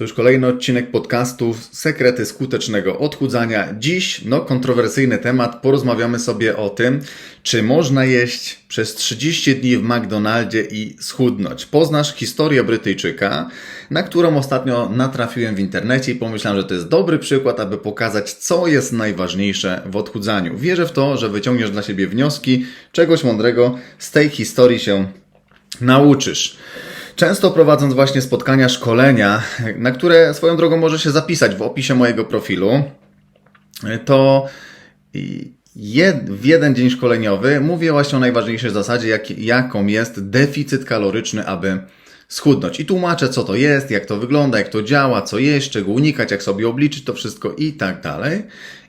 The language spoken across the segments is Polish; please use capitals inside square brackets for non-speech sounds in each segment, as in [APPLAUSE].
To już kolejny odcinek podcastu Sekrety skutecznego odchudzania. Dziś, no, kontrowersyjny temat. Porozmawiamy sobie o tym, czy można jeść przez 30 dni w McDonaldzie i schudnąć. Poznasz historię Brytyjczyka, na którą ostatnio natrafiłem w internecie i pomyślałem, że to jest dobry przykład, aby pokazać, co jest najważniejsze w odchudzaniu. Wierzę w to, że wyciągniesz dla siebie wnioski, czegoś mądrego z tej historii się nauczysz. Często prowadząc właśnie spotkania, szkolenia, na które swoją drogą może się zapisać w opisie mojego profilu, to w jeden dzień szkoleniowy mówię właśnie o najważniejszej zasadzie, jak, jaką jest deficyt kaloryczny, aby schudnąć. I tłumaczę, co to jest, jak to wygląda, jak to działa, co jeść, czego unikać, jak sobie obliczyć to wszystko i tak dalej.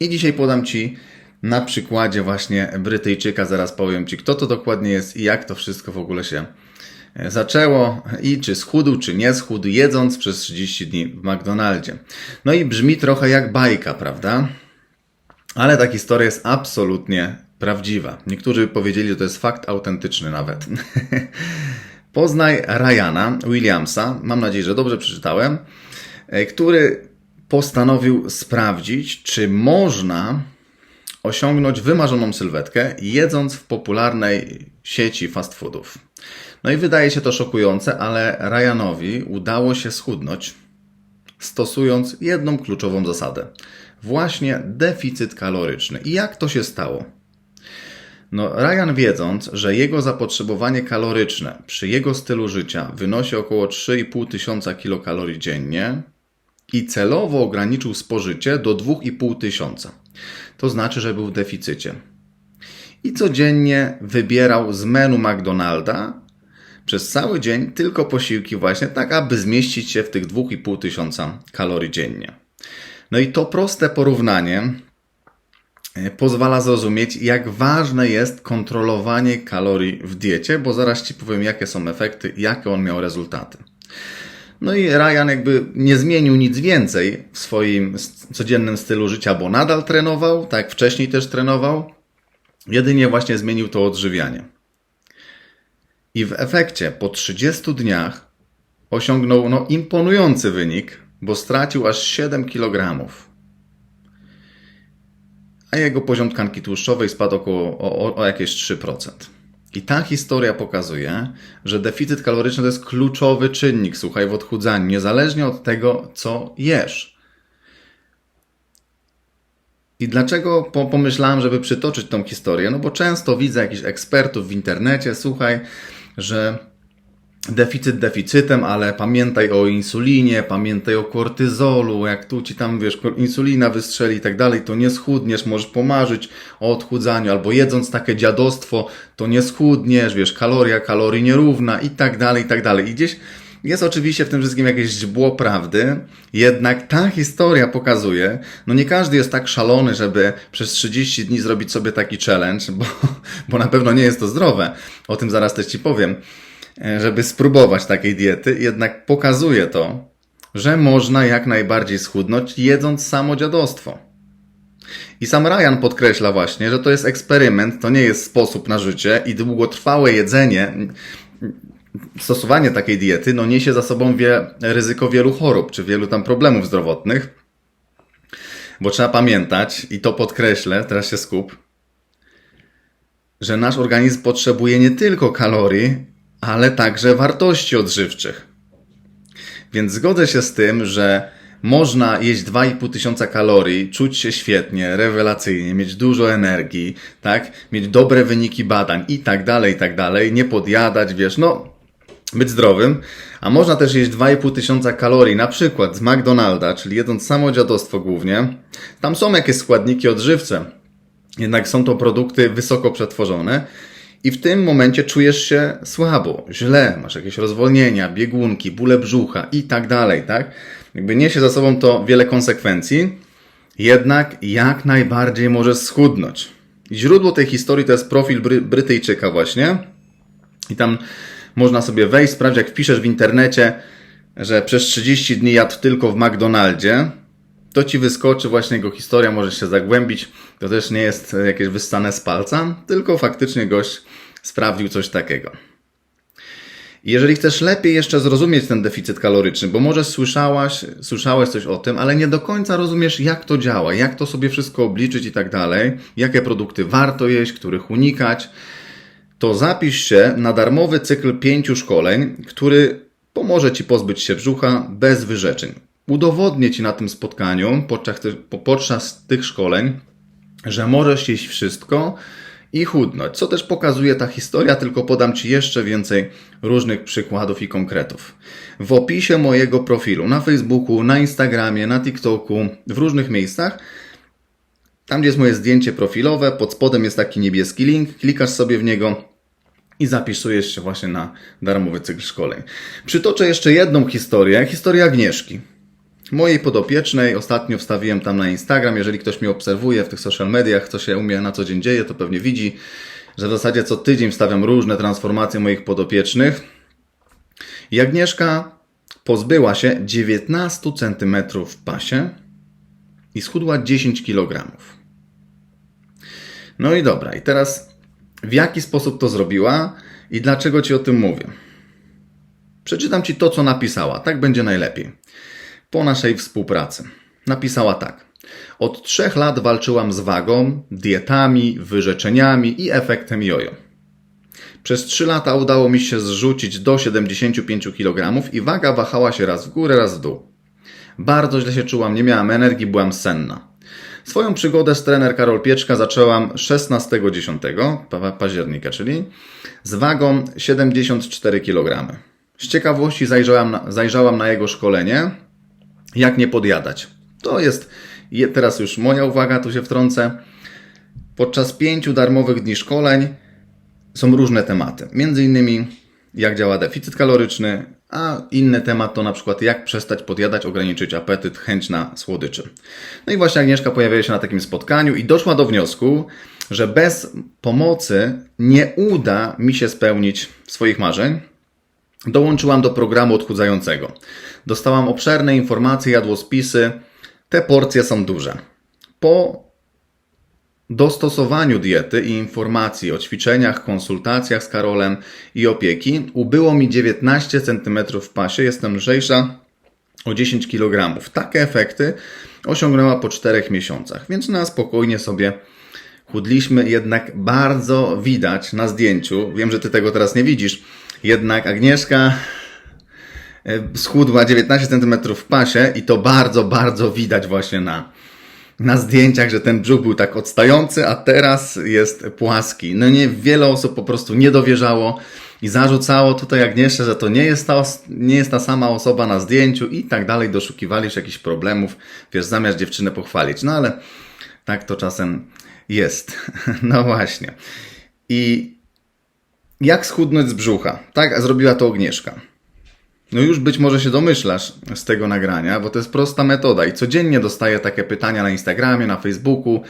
I dzisiaj podam Ci na przykładzie właśnie Brytyjczyka, zaraz powiem Ci, kto to dokładnie jest i jak to wszystko w ogóle się zaczęło i czy schudł, czy nie schudł, jedząc przez 30 dni w McDonaldzie. No i brzmi trochę jak bajka, prawda? Ale ta historia jest absolutnie prawdziwa. Niektórzy powiedzieli, że to jest fakt autentyczny nawet. [LAUGHS] Poznaj Ryana Williamsa, mam nadzieję, że dobrze przeczytałem, e, który postanowił sprawdzić, czy można osiągnąć wymarzoną sylwetkę jedząc w popularnej sieci fast foodów. No i wydaje się to szokujące, ale Ryanowi udało się schudnąć, stosując jedną kluczową zasadę. Właśnie deficyt kaloryczny. I jak to się stało? No, Ryan wiedząc, że jego zapotrzebowanie kaloryczne przy jego stylu życia wynosi około 3,5 tysiąca kilokalorii dziennie i celowo ograniczył spożycie do 2,5 tysiąca. To znaczy, że był w deficycie. I codziennie wybierał z menu McDonalda przez cały dzień tylko posiłki właśnie tak, aby zmieścić się w tych 2,5 tysiąca kalorii dziennie. No i to proste porównanie e, pozwala zrozumieć, jak ważne jest kontrolowanie kalorii w diecie, bo zaraz Ci powiem, jakie są efekty, jakie on miał rezultaty. No i Ryan jakby nie zmienił nic więcej w swoim codziennym stylu życia, bo nadal trenował, tak wcześniej też trenował, jedynie właśnie zmienił to odżywianie. I w efekcie po 30 dniach osiągnął no, imponujący wynik, bo stracił aż 7 kg. A jego poziom tkanki tłuszczowej spadł około o, o jakieś 3%. I ta historia pokazuje, że deficyt kaloryczny to jest kluczowy czynnik, słuchaj, w odchudzaniu, niezależnie od tego, co jesz. I dlaczego pomyślałem, żeby przytoczyć tą historię? No bo często widzę jakichś ekspertów w internecie, słuchaj, że deficyt deficytem, ale pamiętaj o insulinie, pamiętaj o kortyzolu, jak tu ci tam, wiesz, insulina wystrzeli i tak dalej, to nie schudniesz, możesz pomarzyć o odchudzaniu, albo jedząc takie dziadostwo, to nie schudniesz, wiesz, kaloria kalorii nierówna i tak dalej, i tak dalej. I gdzieś jest oczywiście w tym wszystkim jakieś źdźbło prawdy, jednak ta historia pokazuje, no nie każdy jest tak szalony, żeby przez 30 dni zrobić sobie taki challenge, bo, [LAUGHS] bo na pewno nie jest to zdrowe. O tym zaraz też Ci powiem, e, żeby spróbować takiej diety, jednak pokazuje to, że można jak najbardziej schudnąć jedząc samo dziadostwo. I sam Ryan podkreśla właśnie, że to jest eksperyment, to nie jest sposób na życie i długotrwałe jedzenie stosowanie takiej diety no, niesie za sobą wie, ryzyko wielu chorób czy wielu tam problemów zdrowotnych. Bo trzeba pamiętać, i to podkreślę, teraz się skup, że nasz organizm potrzebuje nie tylko kalorii, ale także wartości odżywczych. Więc zgodzę się z tym, że można jeść 2,5 tysiąca kalorii, czuć się świetnie, rewelacyjnie, mieć dużo energii, tak? Mieć dobre wyniki badań i tak dalej, i tak dalej, nie podjadać, wiesz, no być zdrowym, a można też jeść 2,5 tysiąca kalorii, na przykład z McDonalda, czyli jedząc samo dziadostwo głównie. Tam są jakieś składniki odżywcze, jednak są to produkty wysoko przetworzone i w tym momencie czujesz się słabo, źle, masz jakieś rozwolnienia, biegunki, bóle brzucha i tak dalej, tak? Jakby niesie za sobą to wiele konsekwencji, jednak jak najbardziej możesz schudnąć. źródło tej historii to jest profil Bry Brytyjczyka właśnie i tam można sobie wejść, sprawdzić, jak wpiszesz w internecie, że przez 30 dni jadł tylko w McDonaldzie, to ci wyskoczy właśnie jego historia, możesz się zagłębić. To też nie jest jakieś wyssane z palca, tylko faktycznie gość sprawdził coś takiego. Jeżeli chcesz lepiej jeszcze zrozumieć ten deficyt kaloryczny, bo może słyszałaś, słyszałeś coś o tym, ale nie do końca rozumiesz, jak to działa, jak to sobie wszystko obliczyć i tak dalej, jakie produkty warto jeść, których unikać, to zapisz się na darmowy cykl pięciu szkoleń, który pomoże Ci pozbyć się brzucha bez wyrzeczeń. Udowodnię Ci na tym spotkaniu podczas, podczas tych szkoleń, że możesz jeść wszystko i chudnąć. Co też pokazuje ta historia, tylko podam Ci jeszcze więcej różnych przykładów i konkretów. W opisie mojego profilu na Facebooku, na Instagramie, na TikToku, w różnych miejscach, tam gdzie jest moje zdjęcie profilowe, pod spodem jest taki niebieski link, klikasz sobie w niego i zapisujesz się właśnie na darmowy cykl szkoleń. Przytoczę jeszcze jedną historię, historię Agnieszki mojej podopiecznej. Ostatnio wstawiłem tam na Instagram. Jeżeli ktoś mnie obserwuje w tych social mediach, co się u mnie na co dzień dzieje, to pewnie widzi, że w zasadzie co tydzień wstawiam różne transformacje moich podopiecznych. I Agnieszka pozbyła się 19 cm w pasie i schudła 10 kg. No i dobra, i teraz w jaki sposób to zrobiła i dlaczego Ci o tym mówię? Przeczytam Ci to, co napisała. Tak będzie najlepiej po naszej współpracy. Napisała tak. Od trzech lat walczyłam z wagą, dietami, wyrzeczeniami i efektem jojo. Przez trzy lata udało mi się zrzucić do 75 kg i waga wahała się raz w górę, raz w dół. Bardzo źle się czułam, nie miałam energii, byłam senna. Swoją przygodę z trener Karol Pieczka zaczęłam 16.10 października, czyli z wagą 74 kg. Z ciekawości zajrzałam na, zajrzałam na jego szkolenie, jak nie podjadać. To jest teraz już moja uwaga, tu się wtrącę. Podczas pięciu darmowych dni szkoleń są różne tematy. Między innymi jak działa deficyt kaloryczny, a inny temat to na przykład jak przestać podjadać, ograniczyć apetyt, chęć na słodyczy. No i właśnie Agnieszka pojawiła się na takim spotkaniu i doszła do wniosku, że bez pomocy nie uda mi się spełnić swoich marzeń. Dołączyłam do programu odchudzającego. Dostałam obszerne informacje, jadłospisy. Te porcje są duże. Po dostosowaniu diety i informacji o ćwiczeniach, konsultacjach z Karolem i opieki ubyło mi 19 cm w pasie, jestem lżejsza o 10 kg. Takie efekty osiągnęła po 4 miesiącach, więc na spokojnie sobie chudliśmy, jednak bardzo widać na zdjęciu, wiem, że Ty tego teraz nie widzisz, jednak Agnieszka E, schudła 19 cm w pasie i to bardzo, bardzo widać właśnie na, na zdjęciach, że ten brzuch był tak odstający, a teraz jest płaski. No nie, wiele osób po prostu nie dowierzało i zarzucało tutaj Agnieszce, że to nie jest, ta, nie jest ta sama osoba na zdjęciu i tak dalej, doszukiwali się jakichś problemów, wiesz, zamiast dziewczynę pochwalić. No ale tak to czasem jest. [LAUGHS] No właśnie. I jak schudnąć z brzucha? Tak zrobiła to Agnieszka. No już być może się domyślasz z tego nagrania, bo to jest prosta metoda i codziennie dostaję takie pytania na Instagramie, na Facebooku.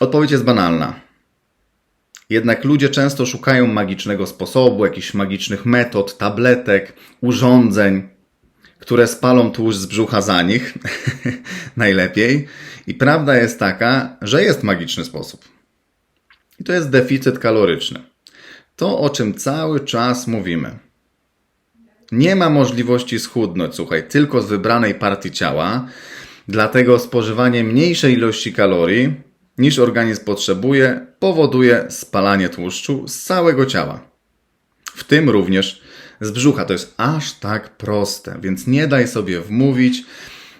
Odpowiedź jest banalna. Jednak ludzie często szukają magicznego sposobu, jakichś magicznych metod, tabletek, urządzeń, które spalą tłuszcz z brzucha za nich. [LAUGHS] Najlepiej. I prawda jest taka, że jest magiczny sposób. I to jest deficyt kaloryczny. To, o czym cały czas mówimy. Nie ma możliwości schudnąć, słuchaj, tylko z wybranej partii ciała, dlatego spożywanie mniejszej ilości kalorii niż organizm potrzebuje powoduje spalanie tłuszczu z całego ciała. W tym również z brzucha. To jest aż tak proste, więc nie daj sobie wmówić,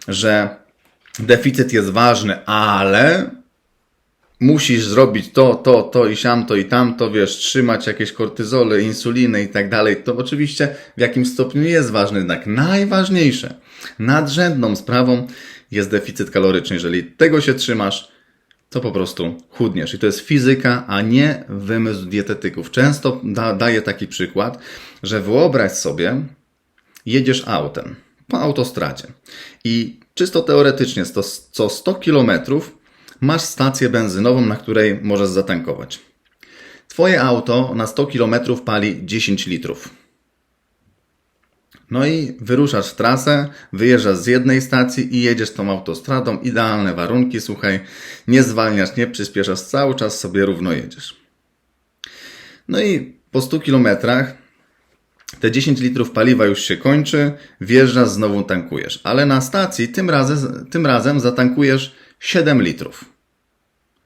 że deficyt jest ważny, ale musisz zrobić to, to, to i siamto i tamto, wiesz, trzymać jakieś kortyzole, insuliny i tak dalej, to oczywiście w jakim stopniu jest ważne, jednak najważniejsze, nadrzędną sprawą jest deficyt kaloryczny. Jeżeli tego się trzymasz, to po prostu chudniesz. I to jest fizyka, a nie wymysł dietetyków. Często da, daję taki przykład, że wyobraź sobie, jedziesz autem po autostradzie i czysto teoretycznie co 100 kilometrów masz stację benzynową, na której możesz zatankować. Twoje auto na 100 km pali 10 litrów. No i wyruszasz w trasę, wyjeżdżasz z jednej stacji i jedziesz tą autostradą. Idealne warunki, słuchaj, nie zwalniasz, nie przyspieszasz, cały czas sobie równo jedziesz. No i po 100 kilometrach te 10 litrów paliwa już się kończy, wjeżdżasz, znowu tankujesz. Ale na stacji tym razem, tym razem zatankujesz 7 litrów.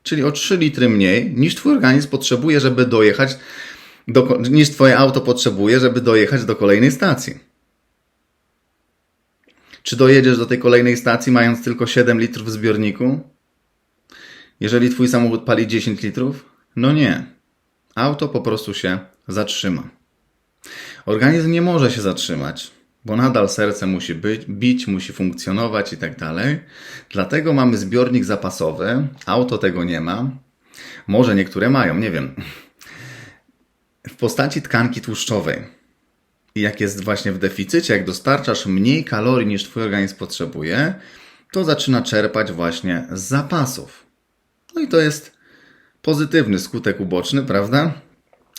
Czyli o 3 litry mniej niż twój organizm potrzebuje, żeby dojechać, do, niż twoje auto potrzebuje, żeby dojechać do kolejnej stacji. Czy dojedziesz do tej kolejnej stacji mając tylko 7 litrów w zbiorniku? Jeżeli twój samochód pali 10 litrów? No nie. Auto po prostu się zatrzyma. Organizm nie może się zatrzymać, bo nadal serce musi być, bić, musi funkcjonować i tak dalej. Dlatego mamy zbiornik zapasowy. Auto tego nie ma. Może niektóre mają, nie wiem. W postaci tkanki tłuszczowej. I jak jest właśnie w deficycie, jak dostarczasz mniej kalorii niż twój organizm potrzebuje, to zaczyna czerpać właśnie z zapasów. No i to jest pozytywny skutek uboczny, prawda?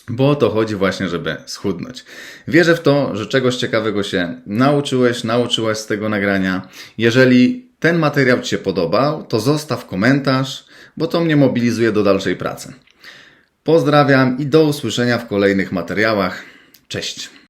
Bo o to chodzi właśnie, żeby schudnąć. Wierzę w to, że czegoś ciekawego się nauczyłeś, nauczyłaś z tego nagrania. Jeżeli ten materiał Ci się podobał, to zostaw komentarz, bo to mnie mobilizuje do dalszej pracy. Pozdrawiam i do usłyszenia w kolejnych materiałach. Cześć!